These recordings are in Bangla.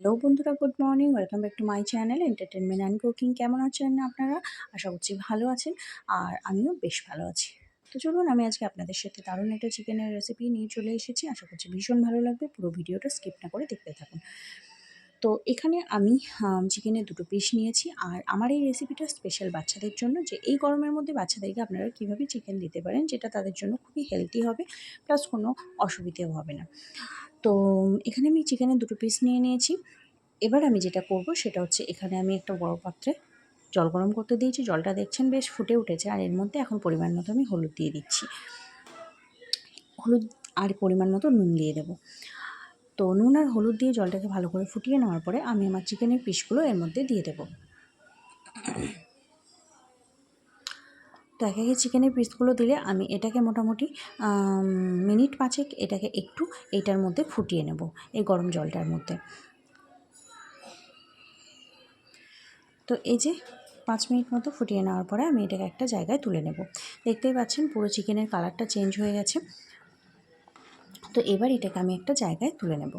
হ্যালো বন্ধুরা, good morning. Welcome back to my channel entertainment and cooking. কেমন আছেন আপনারা? আশা করছি ভালো আছেন। আর আমিও বেশ ভালো আছি। তো চলুন, আমি আজকে আপনাদের সাথে দারুণ একটা চিকেনের রেসিপি নিয়ে চলে এসেছি। আশা করছি ভীষণ ভালো লাগবে। পুরো ভিডিওটা স্কিপ না করে দেখতে থাকুন। তো এখানে আমি চিকেনের দুটো পিস নিয়েছি। আর আমার এই রেসিপিটা স্পেশাল বাচ্চাদের জন্য যে এই গরমের মধ্যে বাচ্চাদেরকে আপনারা কীভাবে চিকেন দিতে পারেন, যেটা তাদের জন্য খুবই হেলদি হবে প্লাস কোনো অসুবিধেও হবে না। তো, এখানে আমি চিকেনের দুটো পিস নিয়ে নিয়েছি। এবার আমি যেটা করব সেটা হচ্ছে এখানে আমি একটা বড় পাত্রে জল গরম করতে দিয়েছি। জলটা দেখছেন বেশ ফুটে উঠেছে আর এর মধ্যে এখন পরিমাণ মতো আমি হলুদ দিয়ে দিচ্ছি। হলুদ আর পরিমাণ মতো নুন দিয়ে দেবো। তো নুন আর হলুদ দিয়ে জলটাকে ভালো করে ফুটিয়ে নেওয়ার পরে আমি আমার চিকেনের পিসগুলো এর মধ্যে দিয়ে দেবো। তো এক একে চিকেনের পিসগুলো দিলে আমি এটাকে মোটামুটি মিনিট পাঁচেক এটাকে একটু এইটার মধ্যে ফুটিয়ে নেব, এই গরম জলটার মধ্যে। তো এই যে পাঁচ মিনিট মতো ফুটিয়ে নেওয়ার পরে আমি এটাকে একটা জায়গায় তুলে নেব। দেখতেই পাচ্ছেন পুরো চিকেনের কালারটা চেঞ্জ হয়ে গেছে। তো এবার এটাকে আমি একটা জায়গায় তুলে নেব।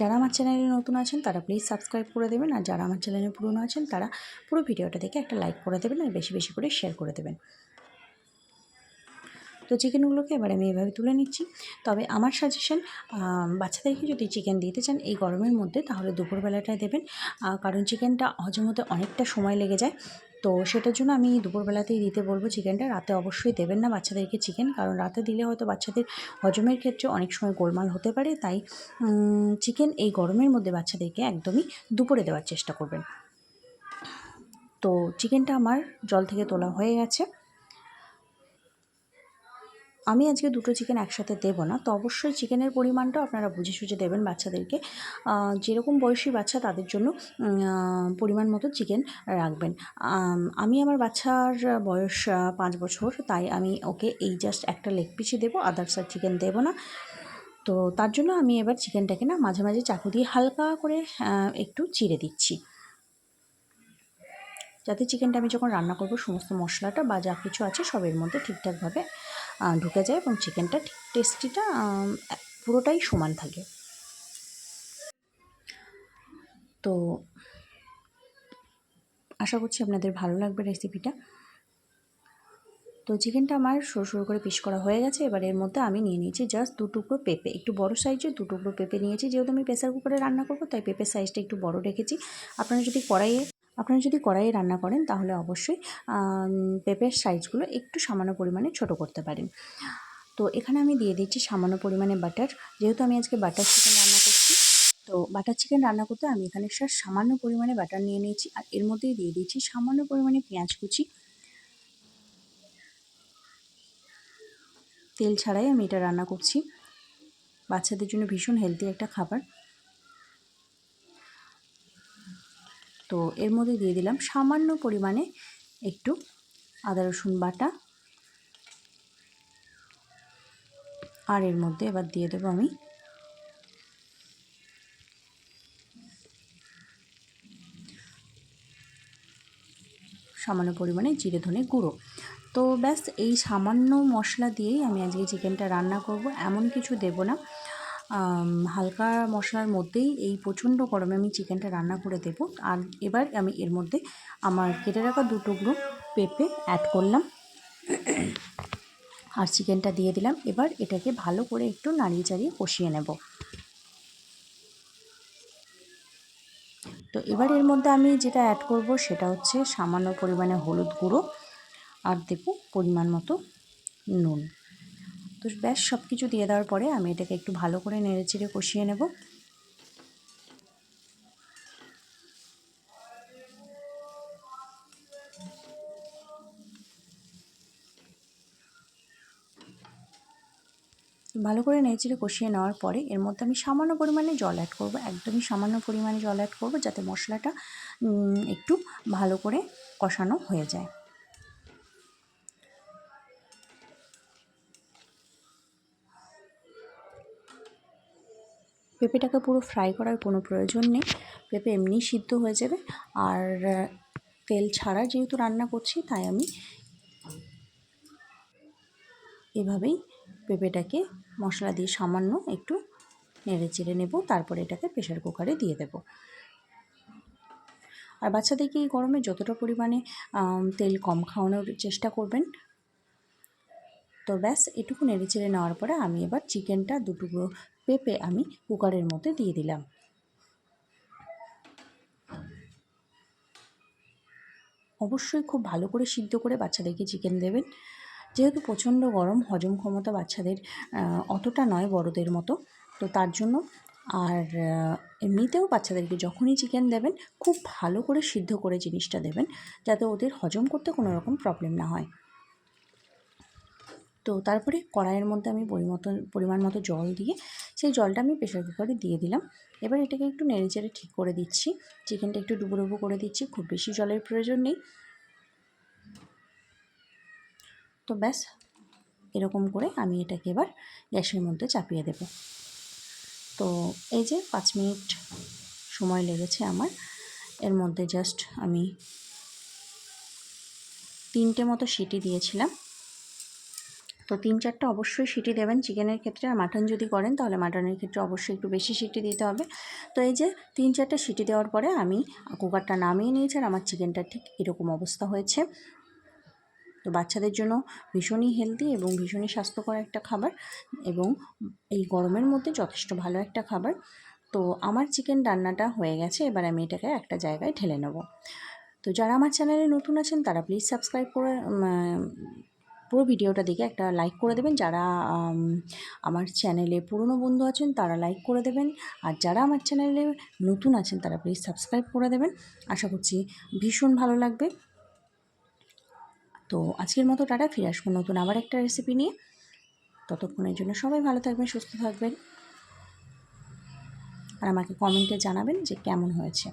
যারা আমার চ্যানেলে নতুন আছেন, তারা প্লিজ সাবস্ক্রাইব করে দেবেন। আর যারা আমার চ্যানেলে পুরনো আছেন, তারা পুরো ভিডিওটা দেখে একটা লাইক করে দেবেন আর বেশি বেশি করে শেয়ার করে দেবেন। তো চিকেনগুলোকে এবার আমি এভাবে তুলে নিচ্ছি। তবে আমার সাজেশন বাচ্চাদেরকে যদি চিকেন দিতে চান এই গরমের মধ্যে, তাহলে দুপুরবেলাটায় দেবেন। কারণ চিকেনটা হজম হতে অনেকটা সময় লেগে যায়। তো সেটার জন্য আমি দুপুরবেলাতেই দিতে বলব চিকেনটা। রাতে অবশ্যই দেবেন না বাচ্চাদেরকে চিকেন, কারণ রাতে দিলে হয়তো বাচ্চাদের হজমের ক্ষেত্রে অনেক সময় গোলমাল হতে পারে। তাই চিকেন এই গরমের মধ্যে বাচ্চাদেরকে একদমই দুপুরে দেওয়ার চেষ্টা করবেন। তো চিকেনটা আমার জল থেকে তোলা হয়ে গেছে। আমি আজকে দুটো চিকেন একসাথে দেবো না, তো অবশ্যই চিকেনের পরিমাণটাও আপনারা বুঝে সুঝে দেবেন বাচ্চাদেরকে। যেরকম বয়সী বাচ্চা তাদের জন্য পরিমাণ মতো চিকেন রাখবেন। আমি আমার বাচ্চার বয়স পাঁচ বছর, তাই আমি ওকে এই জাস্ট একটা লেগ পিসই দেবো আদার্স আর চিকেন দেবো না। তো তার জন্য আমি এবার চিকেনটাকে না মাঝে মাঝে চাকু দিয়ে হালকা করে একটু চিড়ে দিচ্ছি। যাতে চিকেনটা আমি যখন রান্না করব, সমস্ত মশলাটা বা যা কিছু আছে সবের মধ্যে ঠিকঠাকভাবে ঢুকে যায় এবং চিকেনটা ঠিক টেস্টিটা পুরোটাই সমান থাকে। তো আশা করছি আপনাদের ভালো লাগবে রেসিপিটা। তো চিকেনটা আমার সরু সরু করে পিস করা হয়ে গেছে, এবার এর মধ্যে আমি নিয়ে নিয়েছি জাস্ট দু টুকরো পেঁপে। একটু বড় সাইজের দু টুকরো পেঁপে নিয়েছি, যেহেতু আমি প্রেসার কুকারে রান্না করব, তাই পেঁপের সাইজটা একটু বড় রেখেছি। আপনারা যদি কড়াইয়ে আপনারা যদি কড়াইয়ে রান্না করেন, তাহলে অবশ্যই পেঁপের সাইজগুলো একটু সামান্য পরিমাণে ছোট করতে পারেন। তো এখানে আমি দিয়ে দিচ্ছি সামান্য পরিমাণে বাটার যেহেতু আমি আজকে বাটার চিকেন রান্না করছি, তো বাটার চিকেন রান্না করতে আমি এখানে সামান্য পরিমাণে বাটার নিয়ে নিয়েছি। আর এর মধ্যেই দিয়ে দিচ্ছি সামান্য পরিমাণে পেঁয়াজ কুচি। তেল ছাড়াই আমি এটা রান্না করছি। বাচ্চাদের জন্য ভীষণ হেলদি একটা খাবার। তো এর মধ্যে দিয়ে দিলাম সামান্য পরিমাণে একটু আদা রসুন বাটা। আর এর মধ্যে এবার দিয়ে দেবো আমি সামান্য পরিমাণে জিরে ধনে গুঁড়ো। তো ব্যাস এই সামান্য মশলা দিয়েই আমি আজকে চিকেনটা রান্না করব। এমন কিছু দেব না। হালকা মশলার মধ্যেই এই প্রচণ্ড গরমে আমি চিকেনটা রান্না করে দেব। আর এবার আমি এর মধ্যে আমার কেটে রাখা দু টুকরো পেঁপে অ্যাড করলাম। আর চিকেনটা দিয়ে দিলাম। এবার এটাকে ভালো করে একটু নাড়িয়ে চাড়িয়ে কষিয়ে নেব। তো এবার এর মধ্যে আমি যেটা অ্যাড করব সেটা হচ্ছে সামান্য পরিমাণে হলুদ গুঁড়ো। আর দেব পরিমাণ মতো নুন। তো ব্যাস সব কিছু দিয়ে দেওয়ার পরে আমি এটাকে একটু ভালো করে নেড়ে চেড়ে কষিয়ে নেব। ভালো করে নেড়েচেড়ে কষিয়ে নেওয়ার পরে এর মধ্যে আমি সামান্য পরিমাণে জল অ্যাড করব, একদমই সামান্য পরিমাণে জল অ্যাড করব যাতে মশলাটা একটু ভালো করে কষানো হয়ে যায়। পেঁপেটাকে পুরো ফ্রাই করার কোনো প্রয়োজন নেই। পেঁপে এমনি সিদ্ধ হয়ে যাবে। আর তেল ছাড়া যেহেতু রান্না করছি, তাই আমি এভাবেই পেঁপেটাকে মশলা দিয়ে সামান্য একটু নেড়ে চেড়ে নেব। তারপরে এটাকে প্রেশার কুকারে দিয়ে দেব। আর বাচ্চাদেরকে এই গরমে যতটা পরিমাণে তেল কম খাওয়ানোর চেষ্টা করবেন, তো ব্যাস, এটুকু নেড়ে চেড়ে নেওয়ার পরে আমি এবার চিকেনটা দুটুকরো পেঁপে আমি কুকারের মধ্যে দিয়ে দিলাম। অবশ্যই খুব ভালো করে সিদ্ধ করে বাচ্চাদেরকে চিকেন দেবেন। যেহেতু প্রচণ্ড গরম, হজম ক্ষমতা বাচ্চাদের অতটা নয় বড়দের মতো। তো তার জন্য আর এমনিতেও বাচ্চাদেরকে যখনই চিকেন দেবেন, খুব ভালো করে সিদ্ধ করে জিনিসটা দেবেন, যাতে ওদের হজম করতে কোনো রকম প্রবলেম না হয়। তো তারপরে কড়াইয়ের মধ্যে আমি পরিমতো পরিমাণ মতো জল দিয়ে সেই জলটা আমি প্রেশার কুকারে দিয়ে দিলাম। এবার এটাকে একটু নেড়ে চেড়ে ঠিক করে দিচ্ছি। চিকেনটা একটু ডুবো ডুবো করে দিচ্ছি, খুব বেশি জলের প্রয়োজন নেই। তো ব্যাস, এরকম করে আমি এটাকে এবার গ্যাসের মধ্যে চাপিয়ে দেব। তো এই যে পাঁচ মিনিট সময় লেগেছে আমার, এর মধ্যে জাস্ট আমি তিনটে মতো সিটি দিয়েছিলাম। তো তিন চারটা অবশ্যই সিটি দেবেন। চিকেনের ক্ষেত্রে আর মাটন যদি করেন, তাহলে মাটনের ক্ষেত্রে অবশ্যই একটু বেশি সিটি দিতে হবে। তো এই যে তিন চারটা সিটি দেওয়ার পরে আমি কুকারটা নামিয়ে নিয়েছি আর আমার চিকেনটা ঠিক এরকম অবস্থা হয়েছে। তো বাচ্চাদের জন্য ভীষণই হেলদি এবং ভীষণই স্বাস্থ্যকর একটা খাবার এবং এই গরমের মধ্যে যথেষ্ট ভালো একটা খাবার। তো আমার চিকেন রান্নাটা হয়ে গেছে, এবার আমি এটাকে একটা জায়গায় ঢেলে নেব। তো যারা আমার চ্যানেলে নতুন আছেন, তারা প্লিজ সাবস্ক্রাইব করে পুরো ভিডিওটা দেখে একটা লাইক করে দেবেন। যারা আমার চ্যানেলে পুরনো বন্ধু আছেন, তারা লাইক করে দেবেন। আর যারা আমার চ্যানেলে নতুন আছেন, তারা প্লিজ সাবস্ক্রাইব করে দেবেন। আশা করছি ভীষণ ভালো লাগবে। তো আজকের মতো টাটা, ফিরে আসব নতুন আবার একটা রেসিপি নিয়ে। ততক্ষণের জন্য সবাই ভালো থাকবেন, সুস্থ থাকবেন। আর আমাকে কমেন্টে জানাবেন যে কেমন হয়েছে।